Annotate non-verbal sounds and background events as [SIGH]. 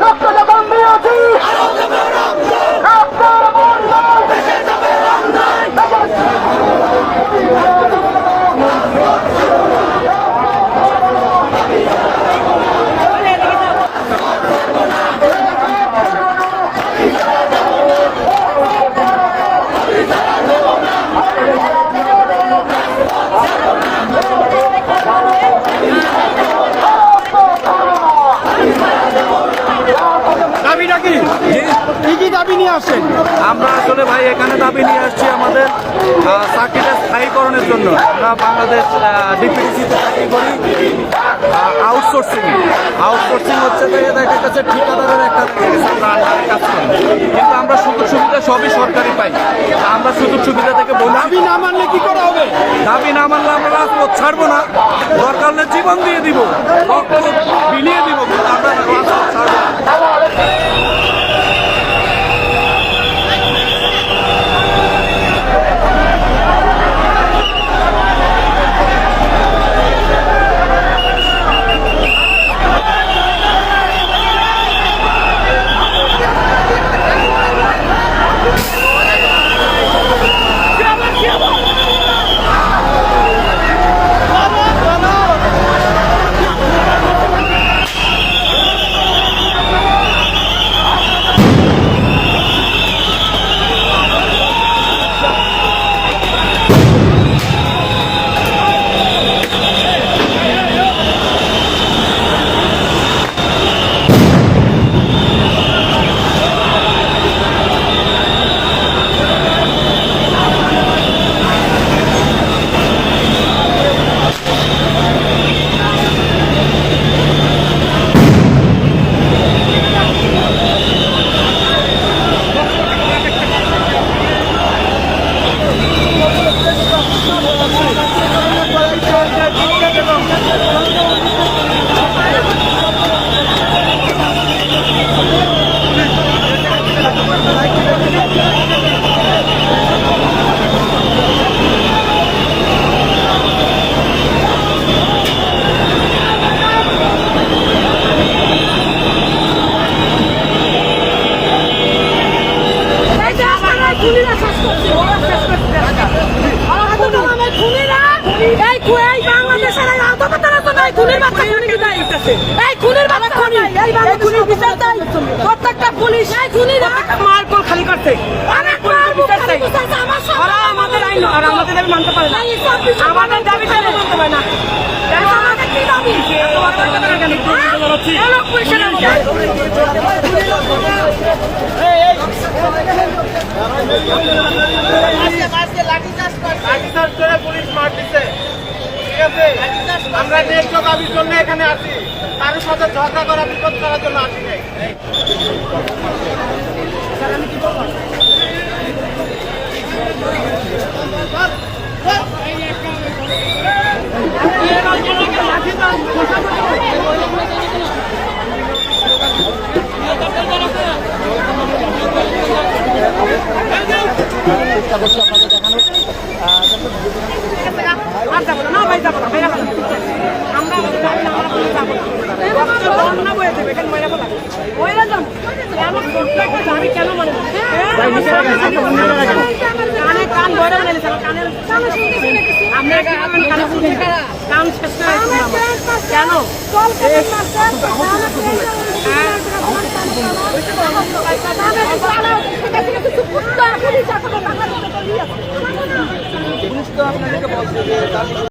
¡No! [LAUGHS] দাবি নিয়ে আসছেন? আমরা আসলে ভাই এখানে দাবি নিয়ে আসছি আমাদের চাকরিটা স্থায়ীকরণের জন্য। আমরা বাংলাদেশ ডিপিডিসিতে চাকরি করি আউটসোর্সিং আউটসোর্সিং হচ্ছে দেখা যাচ্ছে ঠিকাদারের একটা কাজ কিন্তু আমরা সুযোগ সুবিধা সবই সরকারি পাই। আমরা সুযোগ সুবিধা থেকে বলি দাবি না মানলে কি করা হবে? দাবি না মানলে আমরা রাজপথ ছাড়বো না। দরকার হলে জীবন দিয়ে দিব বিলিয়ে দিব কিন্তু আমরা রাজপথ ছাড়বো না। এই এই বাংলাদেশের এই আধুনিকতার তো নাই, খুনির বাচ্চা খুনিকে দায়ী করতেছে। এই খুনির বাচ্চা খুনি, এই বাংলাদেশের বিচার দায়ী। প্রত্যেকটা পুলিশ, এই খুনিরা মারকোল খালি করছে। অনেক পুলিশের বিচার চাই। ওরা আমাদের আইন, ওরা আমাদের দাবি মানতে পারে না। আমাদের দাবি তারা মানতে পারে না। আমাদের কি দাবি? এত কথা কেন কেন? হ্যাঁ? এলো পুলিশের আইন। লাঠিচার্জ করে পুলিশ মার দিচ্ছে ঠিক আছে আমরা ন্যায্য দাবির জন্য এখানে আসি তার সাথে ঝগড়া করা বিপদ করার জন্য আসি নাই। আর যাব না, ভাই যাব না, ভাই যাব আমরা আমরা যাব না। বয়ে। ছোট্ট একটা দাবি কেন মানে না? হ্যাঁ, কানে কান কানের- আপনার কি কানে? কান শেষ কেন? পুলিশ তো আপনাদেরকে বলছি। যে